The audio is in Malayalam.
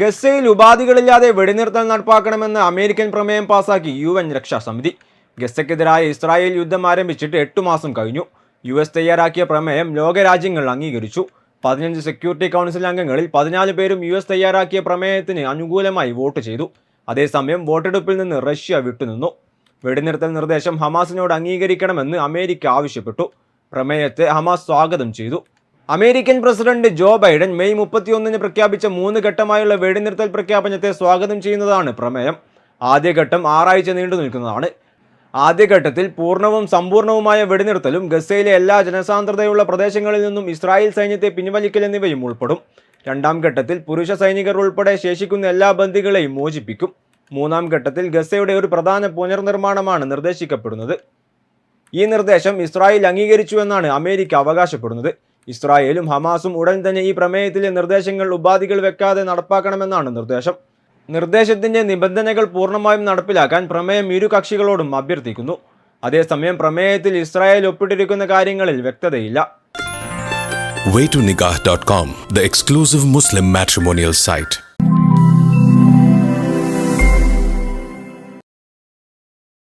ഗസയിൽ ഉപാധികളില്ലാതെ വെടിനിർത്തൽ നടപ്പാക്കണമെന്ന് അമേരിക്കൻ പ്രമേയം പാസാക്കി യു എൻ രക്ഷാസമിതി. ഗസയ്ക്കെതിരായ ഇസ്രായേൽ യുദ്ധം ആരംഭിച്ചിട്ട് എട്ടു മാസം കഴിഞ്ഞു. യു എസ് തയ്യാറാക്കിയ പ്രമേയം ലോകരാജ്യങ്ങൾ അംഗീകരിച്ചു. പതിനഞ്ച് സെക്യൂരിറ്റി കൗൺസിൽ അംഗങ്ങളിൽ പതിനാല് പേരും യു എസ് തയ്യാറാക്കിയ പ്രമേയത്തിന് അനുകൂലമായി വോട്ട് ചെയ്തു. അതേസമയം വോട്ടെടുപ്പിൽ നിന്ന് റഷ്യ വിട്ടുനിന്നു. വെടിനിർത്തൽ നിർദ്ദേശം ഹമാസിനോട് അംഗീകരിക്കണമെന്ന് അമേരിക്ക ആവശ്യപ്പെട്ടു. പ്രമേയത്തെ ഹമാസ് സ്വാഗതം ചെയ്തു. American president Joe Biden May മുപ്പത്തിയൊന്നിന് പ്രഖ്യാപിച്ച മൂന്ന് ഘട്ടമായുള്ള വെടിനിർത്തൽ പ്രഖ്യാപനത്തെ സ്വാഗതം ചെയ്യുന്നതാണ് പ്രമേയം. ആദ്യഘട്ടം ആറാഴ്ച നീണ്ടു നിൽക്കുന്നതാണ്. ആദ്യഘട്ടത്തിൽ പൂർണവും സമ്പൂർണവുമായ വെടിനിർത്തലും ഗസയിലെ എല്ലാ ജനസാന്ദ്രതയുള്ള പ്രദേശങ്ങളിൽ നിന്നും ഇസ്രായേൽ സൈന്യത്തെ പിൻവലിക്കൽ എന്നിവയും ഉൾപ്പെടും. രണ്ടാം ഘട്ടത്തിൽ പുരുഷ സൈനികർ ഉൾപ്പെടെ ശേഷിക്കുന്ന എല്ലാ ബന്ദികളെയും മോചിപ്പിക്കും. മൂന്നാം ഘട്ടത്തിൽ ഗസയുടെ ഒരു പ്രധാന പുനർനിർമ്മാണമാണ് നിർദ്ദേശിക്കപ്പെടുന്നത്. ഈ നിർദ്ദേശം ഇസ്രായേൽ അംഗീകരിച്ചുവെന്നാണ് അമേരിക്ക അവകാശപ്പെടുന്നത്. ഇസ്രായേലും ഹമാസും ഉടൻ തന്നെ ഈ പ്രമേയത്തിലെ നിർദ്ദേശങ്ങൾ ഉപാധികൾ വെക്കാതെ നടപ്പാക്കണമെന്നാണ് നിർദ്ദേശം. നിർദ്ദേശത്തിന്റെ നിബന്ധനകൾ പൂർണമായും നടപ്പിലാക്കാൻ പ്രമേയം ഇരു കക്ഷികളോടും അഭ്യർത്ഥിക്കുന്നു. അതേസമയം പ്രമേയത്തിൽ ഇസ്രായേൽ ഒപ്പിട്ടിരിക്കുന്ന കാര്യങ്ങളിൽ വ്യക്തതയില്ല. Waytonikah.com, the exclusive Muslim matrimonial site.